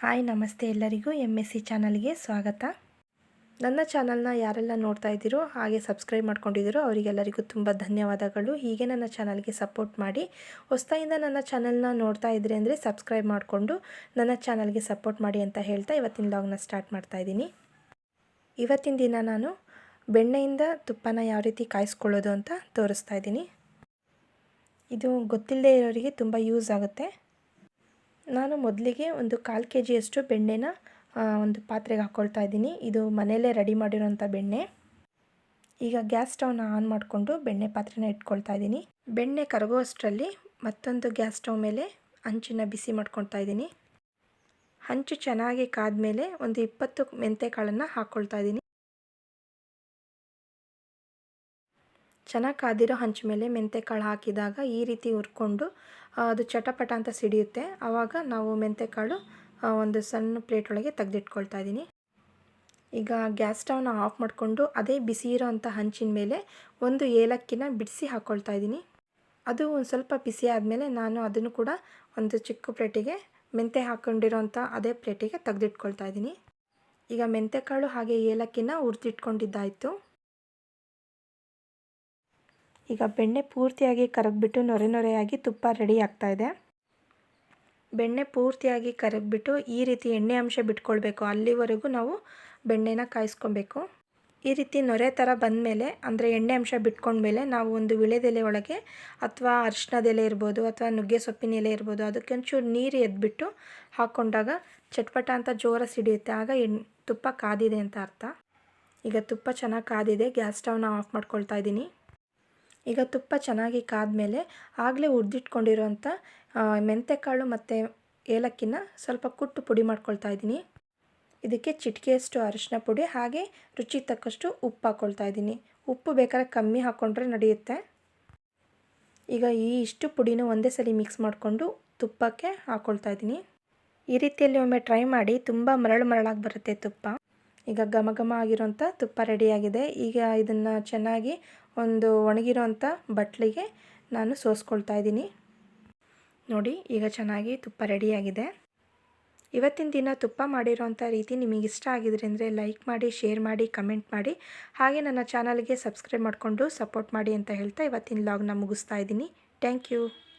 Hi, ನಮಸ್ತೆ ಎಲ್ಲರಿಗೂ M S C ಚಾನಲ್ಗೆ ಸ್ವಾಗತ. ನನ್ನ ಚಾನಲ್ನ ಯಾರೆಲ್ಲ ನೋಡ್ತಾ ಇದ್ದೀರೋ ಹಾಗೆ ಸಬ್ಸ್ಕ್ರೈಬ್ ಮಾಡ್ಕೊಂಡಿದ್ದೀರೋ ಅವರಿಗೆಲ್ಲರಿಗೂ ತುಂಬ ಧನ್ಯವಾದಗಳು. ಹೀಗೆ ನನ್ನ ಚಾನಲ್ಗೆ ಸಪೋರ್ಟ್ ಮಾಡಿ, ಹೊಸ್ತಾಯಿಂದ ನನ್ನ ಚಾನಲ್ನ ನೋಡ್ತಾ ಇದ್ರಿ ಅಂದರೆ ಸಬ್ಸ್ಕ್ರೈಬ್ ಮಾಡಿಕೊಂಡು ನನ್ನ ಚಾನಲ್ಗೆ ಸಪೋರ್ಟ್ ಮಾಡಿ ಅಂತ ಹೇಳ್ತಾ ಇವತ್ತಿನ ಲಾಗ್ನ ಸ್ಟಾರ್ಟ್ ಮಾಡ್ತಾ ಇದ್ದೀನಿ. ಇವತ್ತಿನ ದಿನ ನಾನು ಬೆಣ್ಣೆಯಿಂದ ತುಪ್ಪನ ಯಾವ ರೀತಿ ಕಾಯಿಸ್ಕೊಳ್ಳೋದು ಅಂತ ತೋರಿಸ್ತಾ ಇದ್ದೀನಿ. ಇದು ಗೊತ್ತಿಲ್ಲದೆ ಇರೋರಿಗೆ ತುಂಬ ಯೂಸ್ ಆಗುತ್ತೆ. ನಾನು ಮೊದಲಿಗೆ ಒಂದು ಕಾಲು ಕೆ ಜಿಯಷ್ಟು ಬೆಣ್ಣೆನ ಒಂದು ಪಾತ್ರೆಗೆ ಹಾಕ್ಕೊಳ್ತಾ ಇದ್ದೀನಿ. ಇದು ಮನೆಯಲ್ಲೇ ರೆಡಿ ಮಾಡಿರೋಂಥ ಬೆಣ್ಣೆ. ಈಗ ಗ್ಯಾಸ್ ಸ್ಟವ್ನ ಆನ್ ಮಾಡಿಕೊಂಡು ಬೆಣ್ಣೆ ಪಾತ್ರೆನ ಇಟ್ಕೊಳ್ತಾ ಇದ್ದೀನಿ. ಬೆಣ್ಣೆ ಕರಗುವಷ್ಟರಲ್ಲಿ ಮತ್ತೊಂದು ಗ್ಯಾಸ್ ಸ್ಟವ್ ಮೇಲೆ ಹಂಚಿನ ಬಿಸಿ ಮಾಡ್ಕೊಳ್ತಾ ಇದ್ದೀನಿ. ಹಂಚು ಚೆನ್ನಾಗಿ ಕಾದ ಮೇಲೆ ಒಂದು ಇಪ್ಪತ್ತು ಮೆಂತೆ ಕಾಳನ್ನು ಹಾಕ್ಕೊಳ್ತಾ ಇದ್ದೀನಿ. ಚೆನ್ನಾಗಿ ಕಾದಿರೋ ಹಂಚು ಮೇಲೆ ಮೆಂತೆಕಾಳು ಹಾಕಿದಾಗ ಈ ರೀತಿ ಹುರ್ಕೊಂಡು ಅದು ಚಟಪಟ ಅಂತ ಸಿಡಿಯುತ್ತೆ. ಆವಾಗ ನಾವು ಮೆಂತೆ ಕಾಳು ಒಂದು ಸಣ್ಣ ಪ್ಲೇಟ್ ಒಳಗೆ ತೆಗೆದಿಟ್ಕೊಳ್ತಾ ಇದ್ದೀನಿ. ಈಗ ಗ್ಯಾಸ್ ಸ್ಟವ್ನ ಆಫ್ ಮಾಡಿಕೊಂಡು ಅದೇ ಬಿಸಿ ಇರೋ ಅಂಥ ಹಂಚಿನ ಮೇಲೆ ಒಂದು ಏಲಕ್ಕಿನ ಬಿಡಿಸಿ ಹಾಕ್ಕೊಳ್ತಾ ಇದ್ದೀನಿ. ಅದು ಒಂದು ಸ್ವಲ್ಪ ಬಿಸಿ ಆದಮೇಲೆ ನಾನು ಅದನ್ನು ಕೂಡ ಒಂದು ಚಿಕ್ಕ ಪ್ಲೇಟಿಗೆ ಮೆಂತೆ ಹಾಕ್ಕೊಂಡಿರೋಂಥ ಅದೇ ಪ್ಲೇಟಿಗೆ ತೆಗೆದಿಟ್ಕೊಳ್ತಾ ಇದ್ದೀನಿ. ಈಗ ಮೆಂತೆಕಾಳು ಹಾಗೆ ಏಲಕ್ಕಿನ ಹುರಿದಿಟ್ಕೊಂಡಿದ್ದಾಯಿತು. ಈಗ ಬೆಣ್ಣೆ ಪೂರ್ತಿಯಾಗಿ ಕರಗಿಬಿಟ್ಟು ನೊರೆ ನೊರೆಯಾಗಿ ತುಪ್ಪ ರೆಡಿ ಆಗ್ತಾ ಇದೆ. ಬೆಣ್ಣೆ ಪೂರ್ತಿಯಾಗಿ ಕರಗಿಬಿಟ್ಟು ಈ ರೀತಿ ಎಣ್ಣೆ ಅಂಶ ಬಿಟ್ಕೊಳ್ಬೇಕು. ಅಲ್ಲಿವರೆಗೂ ನಾವು ಬೆಣ್ಣೆನ ಕಾಯಿಸ್ಕೊಬೇಕು. ಈ ರೀತಿ ನೊರೆ ಥರ ಬಂದಮೇಲೆ, ಅಂದರೆ ಎಣ್ಣೆ ಅಂಶ ಬಿಟ್ಕೊಂಡ್ಮೇಲೆ ನಾವು ಒಂದು ವಿಳೆದೆಲೆ ಒಳಗೆ ಅಥವಾ ಅರಿಶಿನದ ಎಲೆ ಇರ್ಬೋದು ಅಥವಾ ನುಗ್ಗೆ ಸೊಪ್ಪಿನ ಎಲೆ ಇರ್ಬೋದು, ಅದಕ್ಕೆ ಒಂಚೂರು ನೀರು ಎದ್ಬಿಟ್ಟು ಹಾಕ್ಕೊಂಡಾಗ ಚಟ್ಪಟ ಅಂತ ಜೋರ ಸಿಡಿಯುತ್ತೆ. ಆಗ ಎಣ್, ತುಪ್ಪ ಕಾದಿದೆ ಅಂತ ಅರ್ಥ. ಈಗ ತುಪ್ಪ ಚೆನ್ನಾಗಿ ಕಾದಿದೆ. ಗ್ಯಾಸ್ ಸ್ಟವ್ನ ಆಫ್ ಮಾಡ್ಕೊಳ್ತಾ ಇದ್ದೀನಿ. ಈಗ ತುಪ್ಪ ಚೆನ್ನಾಗಿ ಕಾದ್ಮೇಲೆ ಆಗಲೇ ಹುರಿದಿಟ್ಕೊಂಡಿರೋಂಥ ಮೆಂತೆಕಾಳು ಮತ್ತು ಏಲಕ್ಕಿನ ಸ್ವಲ್ಪ ಕುಟ್ಟು ಪುಡಿ ಮಾಡ್ಕೊಳ್ತಾ ಇದ್ದೀನಿ. ಇದಕ್ಕೆ ಚಿಟಿಕೆಯಷ್ಟು ಅರಿಶಿನ ಪುಡಿ, ಹಾಗೆ ರುಚಿ ತಕ್ಕಷ್ಟು ಉಪ್ಪು ಹಾಕ್ಕೊಳ್ತಾ ಇದ್ದೀನಿ. ಉಪ್ಪು ಬೇಕಾದ್ರೆ ಕಮ್ಮಿ ಹಾಕ್ಕೊಂಡ್ರೆ ನಡೆಯುತ್ತೆ. ಈಗ ಈ ಇಷ್ಟು ಪುಡಿನ ಒಂದೇ ಸಲ ಮಿಕ್ಸ್ ಮಾಡಿಕೊಂಡು ತುಪ್ಪಕ್ಕೆ ಹಾಕ್ಕೊಳ್ತಾ ಇದ್ದೀನಿ. ಈ ರೀತಿಯಲ್ಲಿ ಒಮ್ಮೆ ಟ್ರೈ ಮಾಡಿ ತುಂಬ ಮರಳು ಮರಳಾಗಿ ಬರುತ್ತೆ ತುಪ್ಪ. ಈಗ ಘಮ ಘಮ ಆಗಿರೋಂಥ ತುಪ್ಪ ರೆಡಿಯಾಗಿದೆ. ಈಗ ಇದನ್ನು ಚೆನ್ನಾಗಿ ಒಂದು ಒಣಗಿರೋಂಥ ಬಟ್ಲಿಗೆ ನಾನು ಸೋಸ್ಕೊಳ್ತಾ ಇದ್ದೀನಿ. ನೋಡಿ, ಈಗ ಚೆನ್ನಾಗಿ ತುಪ್ಪ ರೆಡಿಯಾಗಿದೆ. ಇವತ್ತಿನ ದಿನ ತುಪ್ಪ ಮಾಡಿರೋಂಥ ರೀತಿ ನಿಮಗೆ ಇಷ್ಟ ಆಗಿದ್ರೆ ಅಂದರೆ ಲೈಕ್ ಮಾಡಿ, ಶೇರ್ ಮಾಡಿ, ಕಮೆಂಟ್ ಮಾಡಿ. ಹಾಗೆ ನನ್ನ ಚಾನಲ್ಗೆ ಸಬ್ಸ್ಕ್ರೈಬ್ ಮಾಡಿಕೊಂಡು ಸಪೋರ್ಟ್ ಮಾಡಿ ಅಂತ ಹೇಳ್ತಾ ಇವತ್ತಿನ ಲಾಗ್ನ ಮುಗಿಸ್ತಾ ಇದ್ದೀನಿ. Thank you.